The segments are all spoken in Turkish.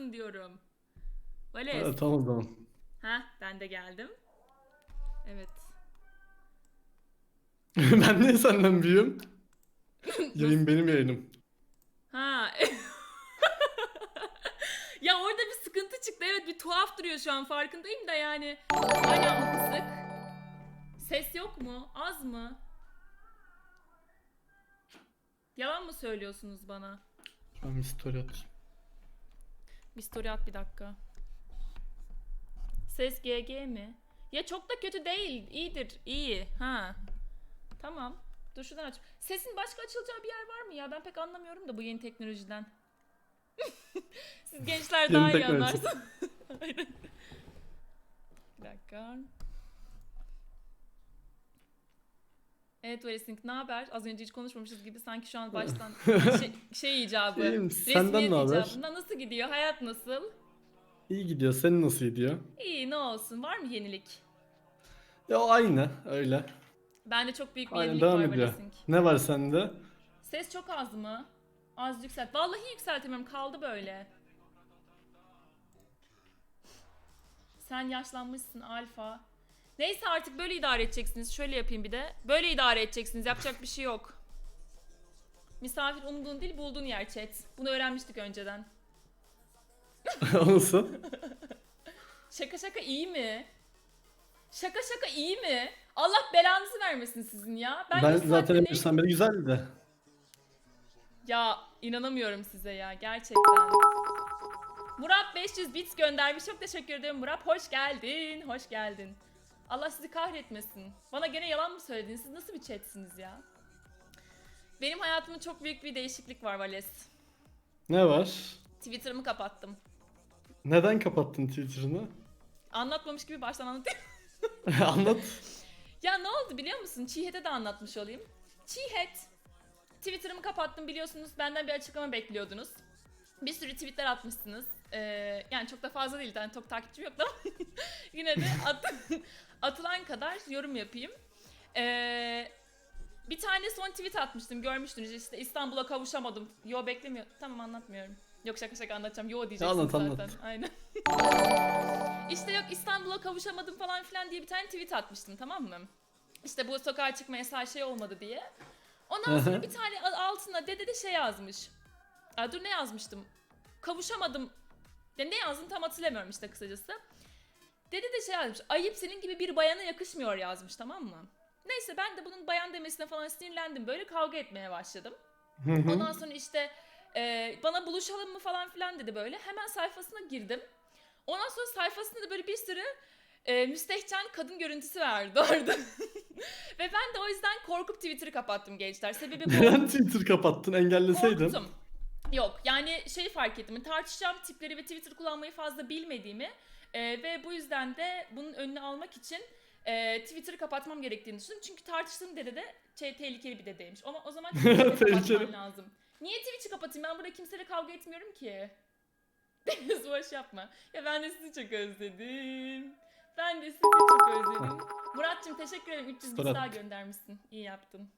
yapsın diyorum. Vales. Ha, tamam o zaman. Ha ben de geldim. Evet. ben niye senden büyüğüm? Yayın benim yayınım. Ha. ya orada bir sıkıntı çıktı. Evet bir tuhaf duruyor şu an farkındayım da yani. Hala mı kısık? Ses yok mu? Az mı? Yalan mı söylüyorsunuz bana? Ben bir story atayım. Bir story at bir dakika. Ses GG mi? Ya çok da kötü değil. İyidir. iyi. Ha. Tamam. Dur şuradan aç. Sesin başka açılacağı bir yer var mı ya? Ben pek anlamıyorum da bu yeni teknolojiden. Siz gençler daha iyi anlarsınız. Bir dakika. Evet Veresink ne haber? Az önce hiç konuşmamışız gibi sanki şu an baştan şey, şey icabı. İyiyim, senden ne haber? icabında. Nasıl gidiyor? Hayat nasıl? İyi gidiyor. Senin nasıl gidiyor? İyi ne olsun. Var mı yenilik? Ya aynı öyle. Bende çok büyük bir Aynen yenilik devam var ediyor. Ne var sende? Ses çok az mı? Az yükselt. Vallahi yükseltemiyorum. Kaldı böyle. Sen yaşlanmışsın alfa. Neyse artık böyle idare edeceksiniz. Şöyle yapayım bir de. Böyle idare edeceksiniz. Yapacak bir şey yok. Misafir umduğun değil bulduğun yer chat. Bunu öğrenmiştik önceden. O nasıl? Şaka şaka iyi mi? Şaka şaka iyi mi? Allah belanızı vermesin sizin ya. Ben, Ben zaten en baştan beri güzeldi. Ya inanamıyorum size ya gerçekten. Murat 500 bits göndermiş. Çok teşekkür ederim Murat. Hoş geldin. Hoş geldin. Allah sizi kahretmesin. Bana gene yalan mı söylediniz? Siz nasıl bir chatsiniz ya? Benim hayatımda çok büyük bir değişiklik var Vales. Ne var? Twitter'ımı kapattım. Neden kapattın Twitter'ını? Anlatmamış gibi baştan anlatayım. Anlat. Ya ne oldu biliyor musun? Çiğhet'e de anlatmış olayım. Çiğhet. Twitter'ımı kapattım biliyorsunuz. Benden bir açıklama bekliyordunuz. Bir sürü tweetler atmışsınız. Ee, yani çok da fazla değil. Yani çok takipçim yok da yine de at- atılan kadar yorum yapayım. Ee, bir tane son tweet atmıştım. Görmüştünüz işte İstanbul'a kavuşamadım. Yo beklemiyor. Tamam anlatmıyorum. Yok şaka şaka anlatacağım. Yo diyeceksiniz Anlat, zaten. anlat. Aynen. İşte yok İstanbul'a kavuşamadım falan filan diye bir tane tweet atmıştım tamam mı? İşte bu sokağa çıkma yasağı şey olmadı diye. Ondan sonra bir tane altına dede de şey yazmış. Aa, dur ne yazmıştım? Kavuşamadım. Ya ne yazdım tam hatırlamıyorum işte kısacası. Dede de şey yazmış. Ayıp senin gibi bir bayana yakışmıyor yazmış tamam mı? Neyse ben de bunun bayan demesine falan sinirlendim. Böyle kavga etmeye başladım. Ondan sonra işte e, bana buluşalım mı falan filan dedi böyle. Hemen sayfasına girdim. Ondan sonra sayfasında da böyle bir sürü e, müstehcen kadın görüntüsü vardı orada. Ve ben de o yüzden korkup Twitter'ı kapattım gençler. Sebebi bu. Neden Twitter kapattın? Engelleseydin. Korktum. Yok yani şey fark ettim. Tartışacağım tipleri ve Twitter kullanmayı fazla bilmediğimi e, ve bu yüzden de bunun önünü almak için e, Twitter'ı kapatmam gerektiğini düşündüm. Çünkü tartıştığım dede de şey, tehlikeli bir dedeymiş. Ama o zaman Twitter'ı kapatmam lazım. Niye Twitch'i kapatayım? Ben burada kimseyle kavga etmiyorum ki. Deniz boş yapma. Ya ben de sizi çok özledim. Ben de sizi çok özledim. Murat'cığım teşekkür ederim. 300 bits Murat. daha göndermişsin. İyi yaptın.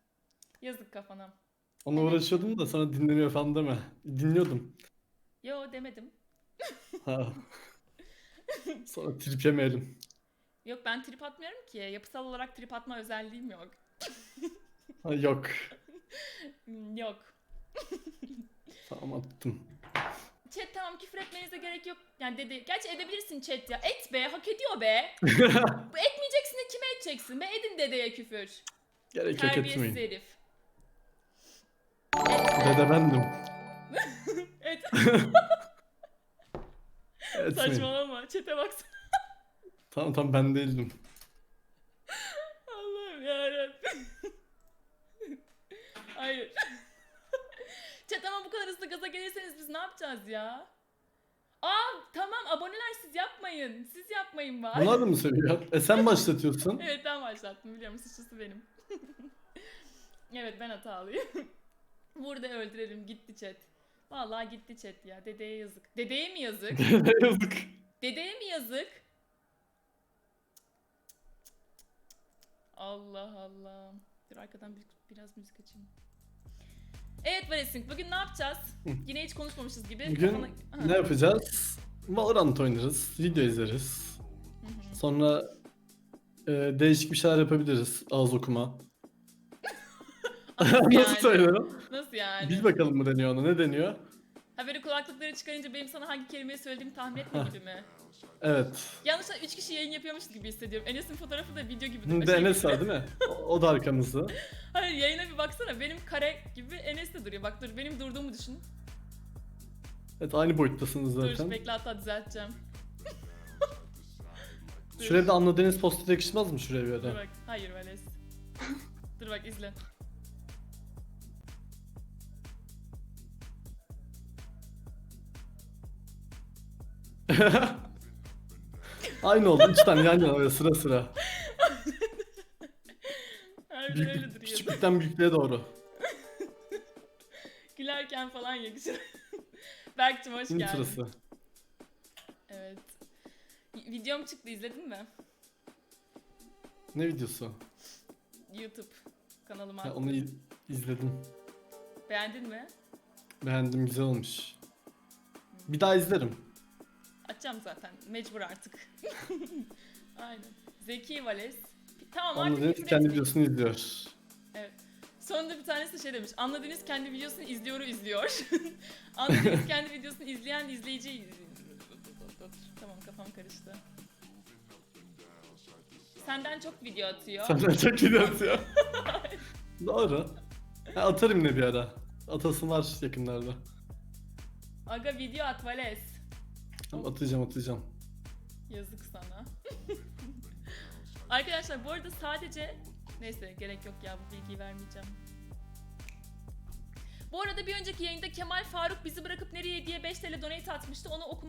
Yazık kafana. Onunla Evet. uğraşıyordum da sana dinlemiyor falan deme. Dinliyordum. Yo demedim. Ha. Sonra trip yemeyelim. Yok ben trip atmıyorum ki. Yapısal olarak trip atma özelliğim yok. Ha, yok. Hmm, Yok. Tamam attım. Chat tamam küfür etmenize gerek yok. Yani dedi. Gerçi edebilirsin chat ya. Et be hak ediyor be. Bu Etmeyeceksin de kime edeceksin be? Edin dedeye küfür. Gerek yok Terbiyesiz etmeyin. herif. Dede bendim. Et. Etmeyin. Saçmalama. Chat'e baksana. Tamam tamam ben değildim. Allah'ım yarabbim. Hayır. Chat ama bu kadar hızlı gaza gelirseniz biz ne yapacağız ya? Aa tamam aboneler siz yapmayın. Siz yapmayın bari. Bunlar da mı seviyor? E sen başlatıyorsun. Evet ben başlattım biliyorum suçlusu benim. evet ben hatalıyım. Burada öldürelim gitti chat. Vallahi gitti chat ya. Dedeye yazık. Dedeye mi yazık? Yazık. Dedeye mi yazık? Allah Allah. Dur arkadan bir, biraz müzik açayım. Evet Valesink bugün ne yapacağız? Yine hiç konuşmamışız gibi. Bugün Kafana- ne yapacağız? Valorant oynarız, video izleriz. Hı hı. Sonra e, değişik bir şeyler yapabiliriz. Ağız okuma. Nasıl söylüyorum? Nasıl yani? Bil bakalım mı deniyor ona? Ne deniyor? Ha böyle kulaklıkları çıkarınca benim sana hangi kelimeyi söylediğimi tahmin etme gibi mi? Evet. Yanlışlıkla 3 kişi yayın yapıyormuş gibi hissediyorum. Enes'in fotoğrafı da video gibi. Bir şey de Enes gibi. var değil mi? O, o da arkamızda. Hayır yayına bir baksana. Benim kare gibi Enes de duruyor. Bak dur benim durduğumu düşün. Evet aynı boyuttasınız Dur zaten. bekle hatta düzelteceğim. Şuraya da anladığınız poster yakışmaz mı şuraya bir Dur bak. Hayır Enes. dur bak izle. Aynı oldu. Üç tane yan yana böyle sıra sıra. Harbiden öyle Büyük, duruyor. küçüklükten büyüklüğe doğru. Gülerken falan yakışır. Berk'cim hoş Şimdi geldin. sırası. Evet. Videom çıktı izledin mi? Ne videosu? YouTube kanalıma. Ha, onu iz- izledim. Beğendin mi? Beğendim güzel olmuş. Bir daha izlerim. Açacağım zaten. Mecbur artık. Aynen. Zeki Vales. Tamam artık Anladığınız küfür kendi etmeyin. videosunu izliyor. Evet. Sonunda bir tanesi de şey demiş. Anladığınız kendi videosunu izliyor izliyor. Anladığınız kendi videosunu izleyen izleyici Tamam kafam karıştı. Senden çok video atıyor. Senden çok video atıyor. Doğru. Ha, atarım yine bir ara. Atasım var yakınlarda. Aga video at Vales. Tamam, atacağım atacağım. Yazık sana. Arkadaşlar bu arada sadece neyse gerek yok ya bu bilgiyi vermeyeceğim. Bu arada bir önceki yayında Kemal Faruk bizi bırakıp nereye diye 5 TL donate atmıştı. Onu okuma